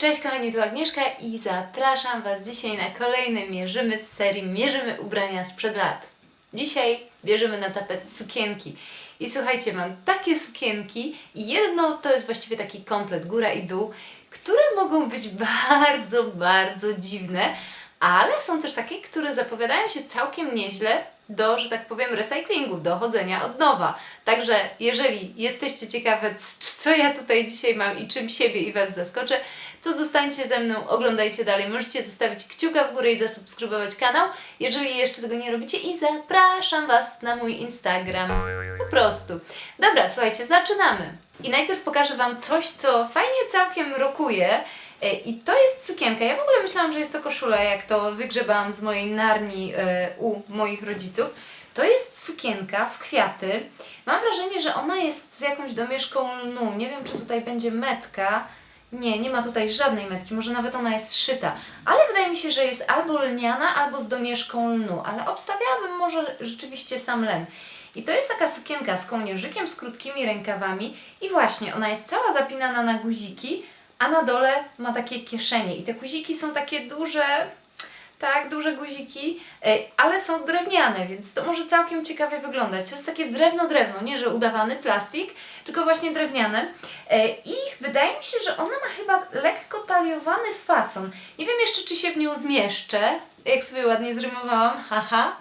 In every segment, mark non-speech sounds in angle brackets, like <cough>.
Cześć kochani, tu Agnieszka i zapraszam Was dzisiaj na kolejne Mierzymy z serii Mierzymy ubrania sprzed lat. Dzisiaj bierzemy na tapet sukienki. I słuchajcie, mam takie sukienki i jedno to jest właściwie taki komplet, góra i dół, które mogą być <laughs> bardzo, bardzo dziwne, ale są też takie, które zapowiadają się całkiem nieźle do, że tak powiem, recyklingu, do chodzenia od nowa. Także jeżeli jesteście ciekawe, co ja tutaj dzisiaj mam i czym siebie i Was zaskoczę, to zostańcie ze mną, oglądajcie dalej. Możecie zostawić kciuka w górę i zasubskrybować kanał, jeżeli jeszcze tego nie robicie i zapraszam Was na mój Instagram. Po prostu. Dobra, słuchajcie, zaczynamy. I najpierw pokażę Wam coś, co fajnie całkiem rokuje. E, I to jest sukienka. Ja w ogóle myślałam, że jest to koszula, jak to wygrzebałam z mojej narni e, u moich rodziców. To jest sukienka w kwiaty. Mam wrażenie, że ona jest z jakąś domieszką lnu. Nie wiem, czy tutaj będzie metka. Nie, nie ma tutaj żadnej metki, może nawet ona jest szyta. Ale wydaje mi się, że jest albo lniana, albo z domieszką lnu. Ale obstawiałabym może rzeczywiście sam len. I to jest taka sukienka z kołnierzykiem, z krótkimi rękawami. I właśnie, ona jest cała zapinana na guziki, a na dole ma takie kieszenie. I te guziki są takie duże, tak, duże guziki, e, ale są drewniane, więc to może całkiem ciekawie wyglądać. To jest takie drewno-drewno, nie że udawany plastik, tylko właśnie drewniane. E, I wydaje mi się, że ona ma chyba lekko taliowany fason. Nie wiem jeszcze, czy się w nią zmieszczę, jak sobie ładnie zrymowałam, <laughs> haha.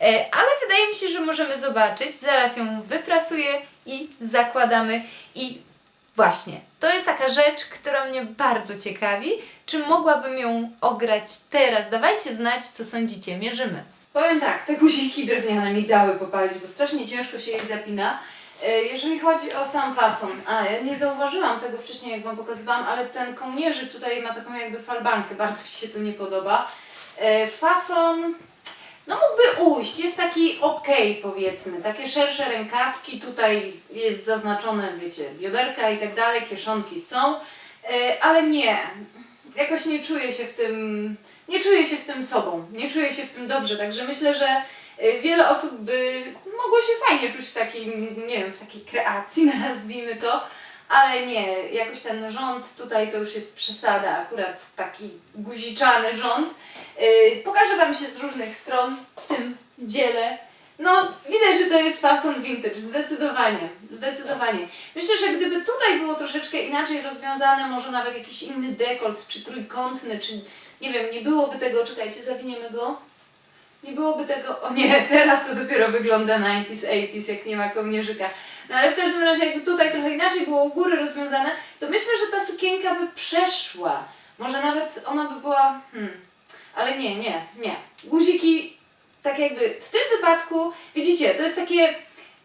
E, Ale wydaje mi się, że możemy zobaczyć. Zaraz ją wyprasuję i zakładamy i Właśnie, to jest taka rzecz, która mnie bardzo ciekawi. Czy mogłabym ją ograć teraz? Dawajcie znać, co sądzicie. Mierzymy. Powiem tak, te guziki drewniane mi dały popalić, bo strasznie ciężko się je zapina. E, Jeżeli chodzi o sam fason, a ja nie zauważyłam tego wcześniej, jak Wam pokazywałam, ale ten kołnierzyk tutaj ma taką jakby falbankę, bardzo mi się to nie podoba. E, Fason, no mógłby ujść, jest taki ok powiedzmy, takie szersze rękawki, tutaj jest zaznaczone, wiecie, bioderka i tak dalej, kieszonki są, e, ale nie, jakoś nie czuję się w tym, nie czuję się w tym sobą, nie czuję się w tym dobrze, także myślę, że e, wiele osób by mogło się fajnie czuć w takim, nie wiem, w takiej kreacji, <laughs> nazwijmy to, ale nie, jakoś ten rząd tutaj to już jest przesada, akurat taki guziczany rząd. Yy, pokażę Wam się z różnych stron w tym dziele. No, widać, że to jest fason vintage, zdecydowanie, zdecydowanie. Myślę, że gdyby tutaj było troszeczkę inaczej rozwiązane, może nawet jakiś inny dekolt, czy trójkątny, czy nie wiem, nie byłoby tego, czekajcie, zawiniemy go. Nie byłoby tego, o nie, <laughs> teraz to dopiero wygląda 90s, 80s, jak nie ma kołnierzyka. No ale w każdym razie jakby tutaj trochę inaczej było u góry rozwiązane, to myślę, że ta sukienka by przeszła. Może nawet ona by była, hmm, ale nie, nie, nie. Guziki, tak jakby w tym wypadku, widzicie, to jest takie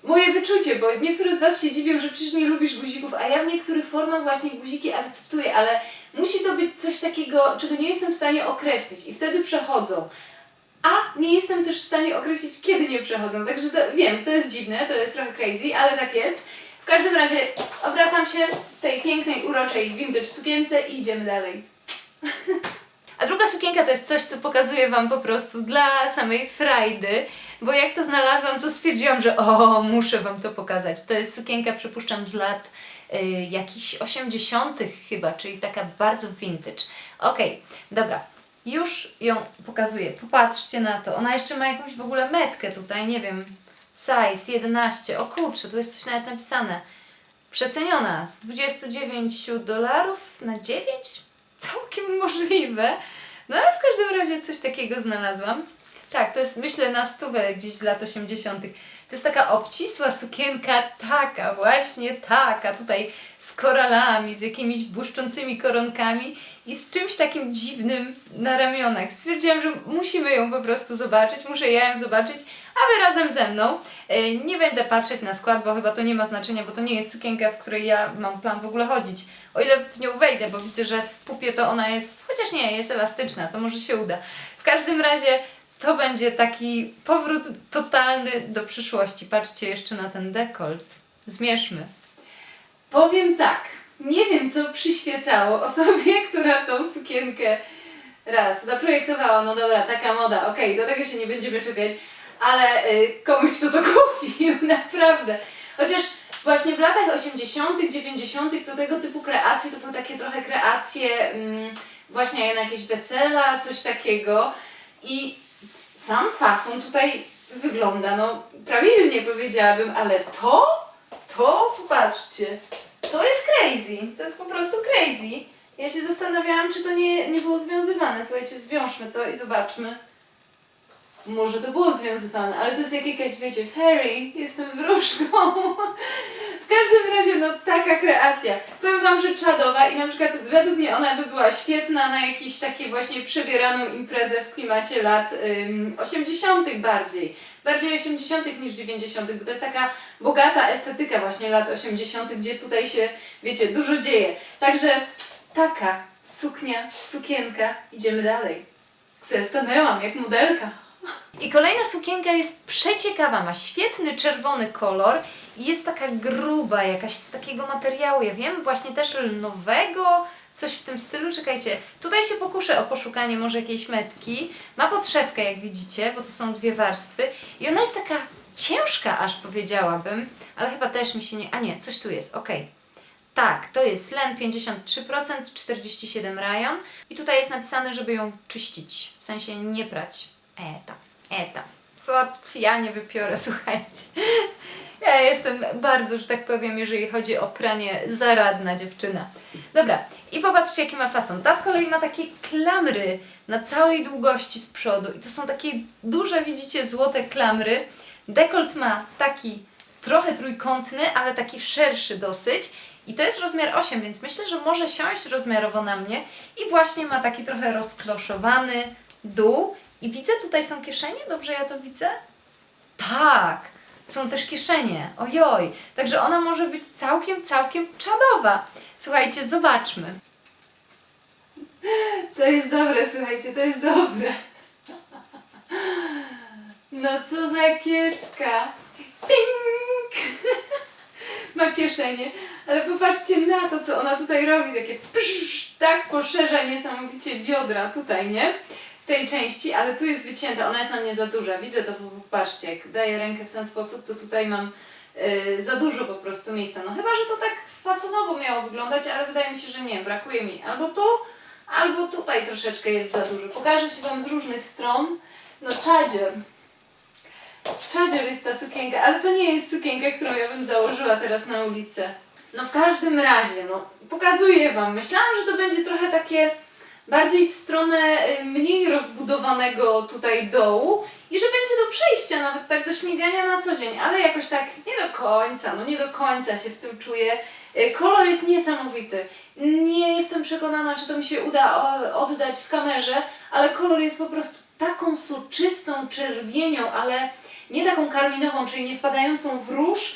moje wyczucie, bo niektóre z Was się dziwią, że przecież nie lubisz guzików, a ja w niektórych formach właśnie guziki akceptuję, ale musi to być coś takiego, czego nie jestem w stanie określić i wtedy przechodzą. A nie jestem też w stanie określić, kiedy nie przechodzą. Także to, wiem, to jest dziwne, to jest trochę crazy, ale tak jest. W każdym razie obracam się w tej pięknej, uroczej vintage sukience i idziemy dalej. A druga sukienka to jest coś, co pokazuję Wam po prostu dla samej frajdy, bo jak to znalazłam, to stwierdziłam, że o, muszę Wam to pokazać. To jest sukienka, przypuszczam, z lat y, jakichś 80. chyba, czyli taka bardzo vintage. Okej, dobra. Już ją pokazuję. Popatrzcie na to. Ona jeszcze ma jakąś w ogóle metkę tutaj, nie wiem. Size 11. O kurczę, tu jest coś nawet napisane. Przeceniona z 29 dolarów na 9? Całkiem możliwe. No ale w każdym razie coś takiego znalazłam. Tak, to jest myślę na stówę gdzieś z lat 80. To jest taka obcisła sukienka, taka, właśnie taka, tutaj z koralami, z jakimiś błyszczącymi koronkami i z czymś takim dziwnym na ramionach. Stwierdziłam, że musimy ją po prostu zobaczyć, muszę ja ją zobaczyć, a wy razem ze mną. E, Nie będę patrzeć na skład, bo chyba to nie ma znaczenia, bo to nie jest sukienka, w której ja mam plan w ogóle chodzić. O ile w nią wejdę, bo widzę, że w pupie to ona jest, chociaż nie, jest elastyczna, to może się uda. W każdym razie to będzie taki powrót totalny do przyszłości. Patrzcie jeszcze na ten dekolt. Zmierzmy. Powiem tak, nie wiem co przyświecało osobie, <laughs> która tą sukienkę raz zaprojektowała, no dobra, taka moda, okej, do tego się nie będziemy czepiać, ale y, komuś kto to <laughs> kupił, naprawdę. Chociaż właśnie w latach 80., 90. to tego typu kreacje to były takie trochę kreacje mm, właśnie na jakieś wesela, coś takiego. I sam fason tutaj wygląda, no prawilnie powiedziałabym, ale to, to popatrzcie, to jest crazy, to jest po prostu crazy. Ja się zastanawiałam, czy to nie, nie było związywane. Słuchajcie, zwiążmy to i zobaczmy. Może to było związywane, ale to jest jak jakaś, wiecie, fairy, jestem wróżką. W każdym razie, no taka kreacja. Powiem Wam, że czadowa i na przykład według mnie ona by była świetna na jakieś takie właśnie przebieraną imprezę w klimacie lat ym, 80. bardziej. Bardziej 80. niż 90., bo to jest taka bogata estetyka właśnie lat 80., gdzie tutaj się, wiecie, dużo dzieje. Także taka suknia, sukienka, idziemy dalej. Stanęłam jak modelka. I kolejna sukienka jest przeciekawa, ma świetny czerwony kolor i jest taka gruba, jakaś z takiego materiału, ja wiem, właśnie też lnowego, coś w tym stylu. Czekajcie, tutaj się pokuszę o poszukanie może jakiejś metki. Ma podszewkę, jak widzicie, bo tu są dwie warstwy i ona jest taka ciężka aż powiedziałabym, ale chyba też mi się nie... A nie, coś tu jest, okej. Tak, to jest len 53%, 47 rajon i tutaj jest napisane, żeby ją czyścić, w sensie nie prać. Eta, eta. Co ja nie wypiorę, <laughs> słuchajcie. Ja jestem bardzo, że tak powiem, jeżeli chodzi o pranie, zaradna dziewczyna. Dobra, i popatrzcie jaki ma fason. Ta z kolei ma takie klamry na całej długości z przodu i to są takie duże, widzicie, złote klamry. Dekolt ma taki trochę trójkątny, ale taki szerszy dosyć. I to jest rozmiar 8, więc myślę, że może siąść rozmiarowo na mnie. I właśnie ma taki trochę rozkloszowany dół. I widzę, tutaj są kieszenie, dobrze ja to widzę? Tak, są też kieszenie. Ojoj, także ona może być całkiem, całkiem czadowa. Słuchajcie, zobaczmy. <laughs> To jest dobre, słuchajcie, to jest dobre. <laughs> No co za kiecka. Ping! <laughs> Ma kieszenie. Ale popatrzcie na to, co ona tutaj robi. Takie psz, tak poszerza niesamowicie biodra tutaj, nie? Tej części, ale tu jest wycięta. Ona jest na mnie za duża. Widzę to, popatrzcie, jak daję rękę w ten sposób, to tutaj mam yy, za dużo po prostu miejsca. No chyba, że to tak fasonowo miało wyglądać, ale wydaje mi się, że nie. Brakuje mi albo tu, albo tutaj troszeczkę jest za dużo. Pokażę się Wam z różnych stron. No czadzior. Czadzior jest ta sukienka, ale to nie jest sukienka, którą ja bym założyła teraz na ulicę. No w każdym razie, no pokazuję Wam. Myślałam, że to będzie trochę takie bardziej w stronę y, mniej rozbudowanego tutaj dołu i że będzie do przejścia, nawet tak do śmigania na co dzień, ale jakoś tak nie do końca, no nie do końca się w tym czuję. Y, Kolor jest niesamowity. Nie jestem przekonana, czy to mi się uda oddać w kamerze, ale kolor jest po prostu taką soczystą czerwienią, ale nie taką karminową, czyli nie wpadającą w róż,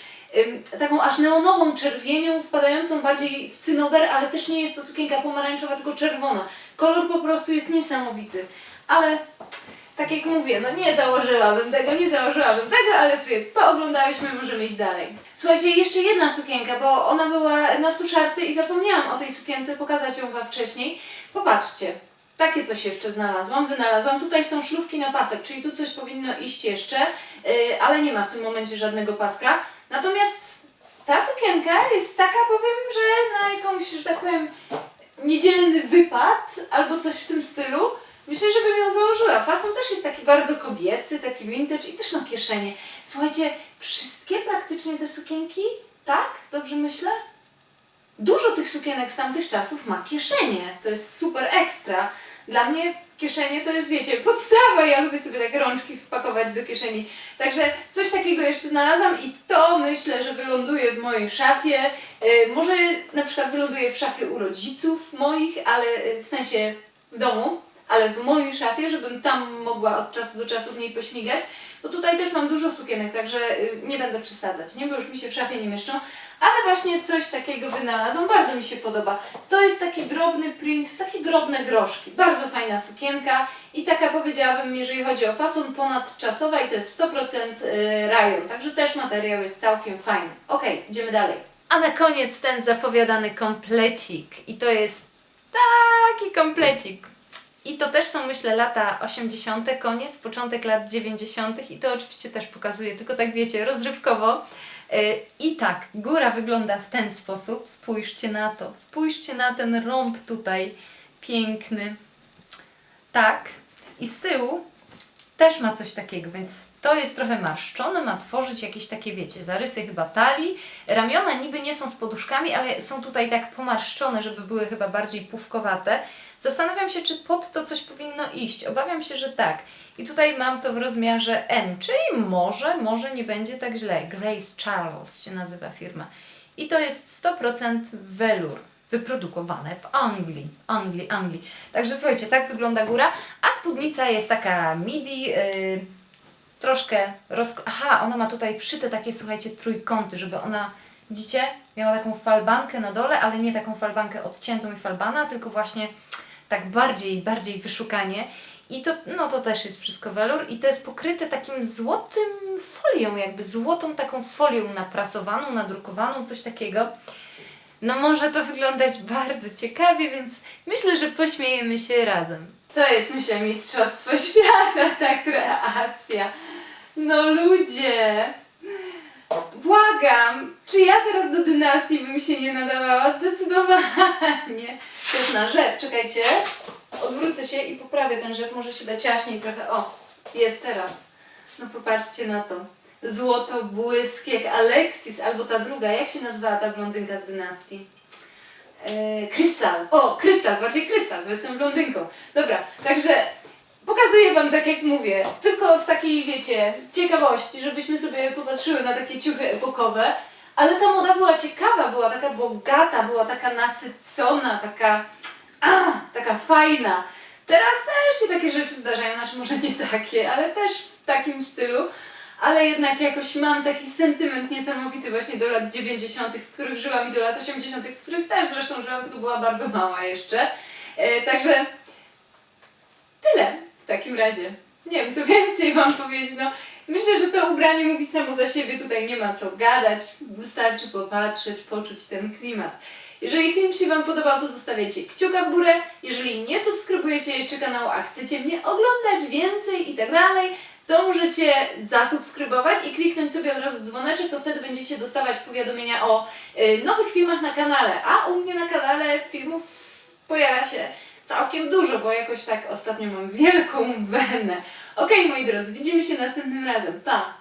taką aż neonową czerwienią, wpadającą bardziej w cynober, ale też nie jest to sukienka pomarańczowa, tylko czerwona. Kolor po prostu jest niesamowity. Ale tak jak mówię, no nie założyłabym tego, nie założyłabym tego, ale sobie pooglądałyśmy, możemy iść dalej. Słuchajcie, jeszcze jedna sukienka, bo ona była na suszarce i zapomniałam o tej sukience pokazać ją Wam wcześniej. Popatrzcie, takie coś jeszcze znalazłam, wynalazłam. Tutaj są szlówki na pasek, czyli tu coś powinno iść jeszcze, yy, ale nie ma w tym momencie żadnego paska. Natomiast ta sukienka jest taka, powiem, że na jakąś, że tak powiem, niedzielny wypad albo coś w tym stylu. Myślę, że bym ją założyła. Fason też jest taki bardzo kobiecy, taki vintage i też ma kieszenie. Słuchajcie, wszystkie praktycznie te sukienki, tak? Dobrze myślę? Dużo tych sukienek z tamtych czasów ma kieszenie. To jest super ekstra. Dla mnie kieszenie to jest, wiecie, podstawa. Ja lubię sobie tak rączki wpakować do kieszeni. Także coś takiego jeszcze znalazłam i to myślę, że wyląduje w mojej szafie. Yy, może na przykład wyląduje w szafie u rodziców moich, ale yy, w sensie w domu, ale w mojej szafie, żebym tam mogła od czasu do czasu w niej pośmigać. Bo tutaj też mam dużo sukienek, także yy, nie będę przesadzać, nie? Bo już mi się w szafie nie mieszczą. Ale właśnie coś takiego wynalazłam, bardzo mi się podoba. To jest taki drobny print w takie drobne groszki. Bardzo fajna sukienka i taka powiedziałabym, jeżeli chodzi o fason ponadczasowa i to jest 100% y, rajon, także też materiał jest całkiem fajny. Ok, idziemy dalej. A na koniec ten zapowiadany komplecik i to jest taki komplecik. I to też są, myślę, lata 80., koniec, początek lat 90. i to oczywiście też pokazuję, tylko tak wiecie, rozrywkowo. E, I tak, góra wygląda w ten sposób. Spójrzcie na to. Spójrzcie na ten rąb tutaj. Piękny. Tak. I z tyłu też ma coś takiego, więc to jest trochę marszczone, ma tworzyć jakieś takie, wiecie, zarysy chyba talii. Ramiona niby nie są z poduszkami, ale są tutaj tak pomarszczone, żeby były chyba bardziej pufkowate. Zastanawiam się, czy pod to coś powinno iść. Obawiam się, że tak. I tutaj mam to w rozmiarze M, czyli może, może nie będzie tak źle. Grace Charles się nazywa firma. I to jest 100% welur wyprodukowane w Anglii. Anglii, Anglii. Także słuchajcie, tak wygląda góra, a spódnica jest taka midi, yy, troszkę roz... Aha, ona ma tutaj wszyte takie, słuchajcie, trójkąty, żeby ona, widzicie, miała taką falbankę na dole, ale nie taką falbankę odciętą i falbana, tylko właśnie tak bardziej, bardziej wyszukanie. I to, no to też jest wszystko welur i to jest pokryte takim złotym folią, jakby złotą taką folią naprasowaną, nadrukowaną, coś takiego. No może to wyglądać bardzo ciekawie, więc myślę, że pośmiejemy się razem. To jest, myślę, Mistrzostwo <laughs> Świata, ta kreacja. No ludzie! Błagam! Czy ja teraz do dynastii bym się nie nadawała? Zdecydowanie! Jest na rzep, czekajcie. Odwrócę się i poprawię ten rzep, może się da ciaśniej trochę. O, jest teraz. No popatrzcie na to. Złoto błysk jak Alexis, albo ta druga, jak się nazywała ta blondynka z dynastii? Eee, krystal. O, krystal, bardziej krystal, bo jestem blondynką. Dobra, także pokazuję Wam tak jak mówię, tylko z takiej, wiecie, ciekawości, żebyśmy sobie popatrzyły na takie ciuchy epokowe. Ale ta moda była ciekawa, była taka bogata, była taka nasycona, taka, a, taka fajna. Teraz też się takie rzeczy zdarzają, znaczy może nie takie, ale też w takim stylu. Ale jednak jakoś mam taki sentyment niesamowity właśnie do lat 90., w których żyłam i do lat 80., w których też zresztą żyłam, tylko była bardzo mała jeszcze. E, także tyle w takim razie. Nie wiem, co więcej Wam powiedzieć. No, myślę, że to ubranie mówi samo za siebie, tutaj nie ma co gadać. Wystarczy popatrzeć, poczuć ten klimat. Jeżeli film się Wam podobał, to zostawiacie kciuka w górę. Jeżeli nie subskrybujecie jeszcze kanału, a chcecie mnie oglądać więcej i tak dalej, to możecie zasubskrybować i kliknąć sobie od razu dzwoneczek, to wtedy będziecie dostawać powiadomienia o y, nowych filmach na kanale. A u mnie na kanale filmów pojawia się całkiem dużo, bo jakoś tak ostatnio mam wielką wenę. Okej, moi drodzy, widzimy się następnym razem. Pa!